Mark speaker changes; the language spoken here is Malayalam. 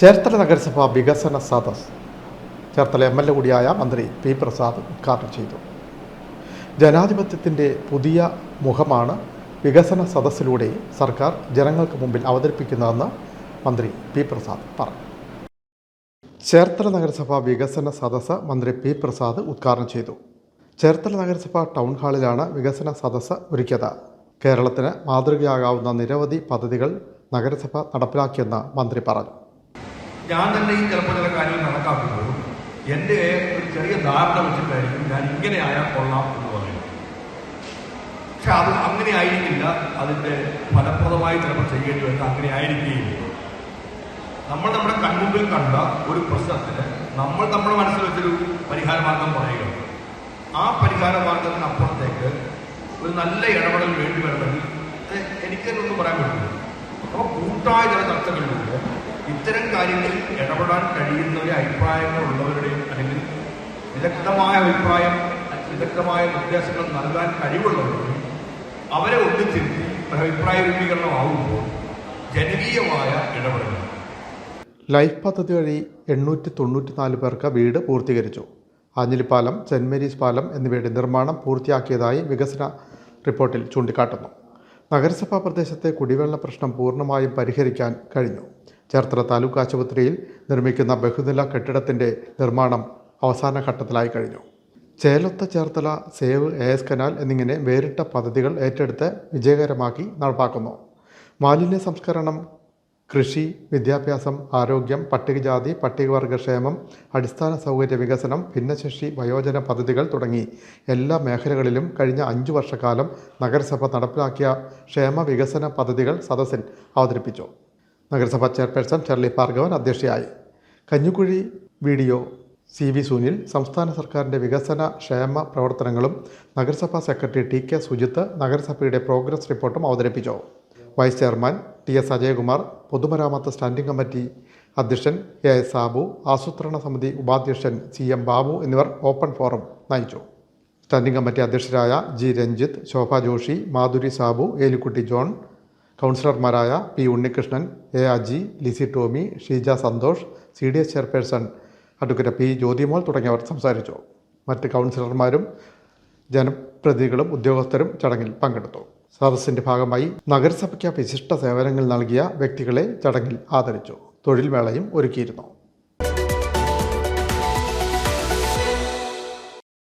Speaker 1: ചേർത്തല നഗരസഭ വികസന സദസ്. ചേർത്തല എം എൽ എ കൂടിയായ മന്ത്രി പി പ്രസാദ് ഉദ്ഘാടനം ചെയ്തു. ജനാധിപത്യത്തിന്റെ പുതിയ മുഖമാണ് വികസന സദസ്സിലൂടെ സർക്കാർ ജനങ്ങൾക്ക് മുമ്പിൽ അവതരിപ്പിക്കുന്നതെന്ന് മന്ത്രി പി പ്രസാദ് പറഞ്ഞു. ചേർത്തല നഗരസഭ വികസന സദസ്സ് മന്ത്രി പി പ്രസാദ് ഉദ്ഘാടനം ചെയ്തു. ചേർത്തല നഗരസഭ ടൗൺ ഹാളിലാണ് വികസന സദസ്സ് ഒരുക്കിയത്. കേരളത്തിന് മാതൃകയാകാവുന്ന നിരവധി പദ്ധതികൾ നഗരസഭ നടപ്പിലാക്കിയെന്ന് മന്ത്രി പറഞ്ഞു.
Speaker 2: ഞാൻ തന്നെ ഈ ചിലപ്പോൾ ചില കാര്യങ്ങൾ കണക്കാക്കുമ്പോൾ എന്റെ ഒരു ചെറിയ ധാരണ വെച്ചിട്ടായിരിക്കും ഞാൻ ഇങ്ങനെ ആയാൽ കൊള്ളാം എന്ന് പറയുന്നത്. പക്ഷെ അത് അങ്ങനെ ആയിരിക്കില്ല. അതിന്റെ ഫലപ്രദമായി ചിലപ്പോൾ ചെയ്യേണ്ടി വരുന്നത് അങ്ങനെ ആയിരിക്കുകയില്ല. നമ്മൾ നമ്മുടെ കൺമുമ്പിൽ കണ്ട ഒരു പ്രശ്നത്തിന് നമ്മൾ നമ്മുടെ മനസ്സിൽ വെച്ചൊരു പരിഹാര മാർഗം പറയുക. ആ പരിഹാര മാർഗത്തിന് അപ്പുറത്തേക്ക് ഒരു നല്ല ഇടപെടൽ വേണ്ടി വരണമെങ്കിൽ എനിക്കതിനൊന്നും പറയാൻ പറ്റില്ല. അപ്പോൾ കൂട്ടായ ചില ചർച്ചകളിലൂടെ ഇത്തരം കാര്യങ്ങളിൽ ഇടപെടാൻ കഴിയുന്ന ഒരു അഭിപ്രായങ്ങളുള്ളവരുടെയും അല്ലെങ്കിൽ വിദഗ്ധമായ അഭിപ്രായം വിദഗ്ധമായ നിർദ്ദേശങ്ങൾ നൽകാൻ കഴിവുള്ളവരുടെയും അവരെ ഒന്നിച്ചിരുത്തി അഭിപ്രായ രൂപീകരണമാവുമ്പോൾ ജനകീയമായ ഇടപെടൽ.
Speaker 1: ലൈഫ് പദ്ധതി വഴി എണ്ണൂറ്റി തൊണ്ണൂറ്റി നാല് പേർക്ക് വീട് പൂർത്തീകരിച്ചു. ആഞ്ഞിലിപ്പാലം സെന്റ് മേരീസ് പാലം എന്നിവയുടെ നിർമ്മാണം പൂർത്തിയാക്കിയതായി വികസന റിപ്പോർട്ടിൽ ചൂണ്ടിക്കാട്ടുന്നു. നഗരസഭാ പ്രദേശത്തെ കുടിവെള്ള പ്രശ്നം പൂർണമായും പരിഹരിക്കാൻ കഴിഞ്ഞു. ചേർത്തല താലൂക്ക് ആശുപത്രിയിൽ നിർമ്മിക്കുന്ന ബഹുനില കെട്ടിടത്തിന്റെ നിർമ്മാണം അവസാന ഘട്ടത്തിലായി കഴിഞ്ഞു. ചേലത്ത Cherthala save A S canal എന്നിങ്ങനെ വേറിട്ട പദ്ധതികൾ ഏറ്റെടുത്ത് വിജയകരമാക്കി നടപ്പാക്കുന്നു. മാലിന്യ സംസ്കരണം കൃഷി വിദ്യാഭ്യാസം ആരോഗ്യം പട്ടികജാതി പട്ടികവർഗ ക്ഷേമം അടിസ്ഥാന സൗകര്യ വികസനം ഭിന്നശേഷി വയോജന പദ്ധതികൾ തുടങ്ങി എല്ലാ മേഖലകളിലും കഴിഞ്ഞ അഞ്ചു വർഷക്കാലം നഗരസഭ നടപ്പിലാക്കിയ ക്ഷേമ വികസന പദ്ധതികൾ സദസ്സിൽ അവതരിപ്പിച്ചു. നഗരസഭ ചെയർപേഴ്സൺ ഷെർലി ഭാർഗവൻ അധ്യക്ഷയായി. Kanjikuzhi BDO C V Sunil സംസ്ഥാന സർക്കാരിന്റെ വികസന ക്ഷേമ പ്രവർത്തനങ്ങളും നഗരസഭാ സെക്രട്ടറി ടി കെ സുജിത്ത് നഗരസഭയുടെ പ്രോഗ്രസ് റിപ്പോർട്ടും അവതരിപ്പിച്ചു. Vice chairman T S Ajayakumar പൊതുമരാമത്ത് സ്റ്റാൻഡിംഗ് കമ്മിറ്റി അധ്യക്ഷൻ എ എസ് സാബു ആസൂത്രണ സമിതി ഉപാധ്യക്ഷൻ സി എം ബാബു എന്നിവർ ഓപ്പൺ ഫോറം നയിച്ചു. സ്റ്റാൻഡിംഗ് കമ്മിറ്റി അധ്യക്ഷരായ ജി രഞ്ജിത്ത് ശോഭ ജോഷി മാധുരി സാബു ഏലിക്കുട്ടി ജോൺ കൗൺസിലർമാരായ P Unnikrishnan A Aji Lissy Tomy Sheeja Santhosh C D S chairperson advocate P Jyothimol തുടങ്ങിയവർ സംസാരിച്ചു. മറ്റ് കൗൺസിലർമാരും ജനപ്രതിനിധികളും ഉദ്യോഗസ്ഥരും ചടങ്ങിൽ പങ്കെടുത്തു. സദസ്സിന്റെ ഭാഗമായി നഗരസഭയ്ക്ക് വിശിഷ്ട സേവനങ്ങൾ നൽകിയ വ്യക്തികളെ ചടങ്ങിൽ ആദരിച്ചു. തൊഴിൽ മേളയും ഒരുക്കിയിരുന്നു.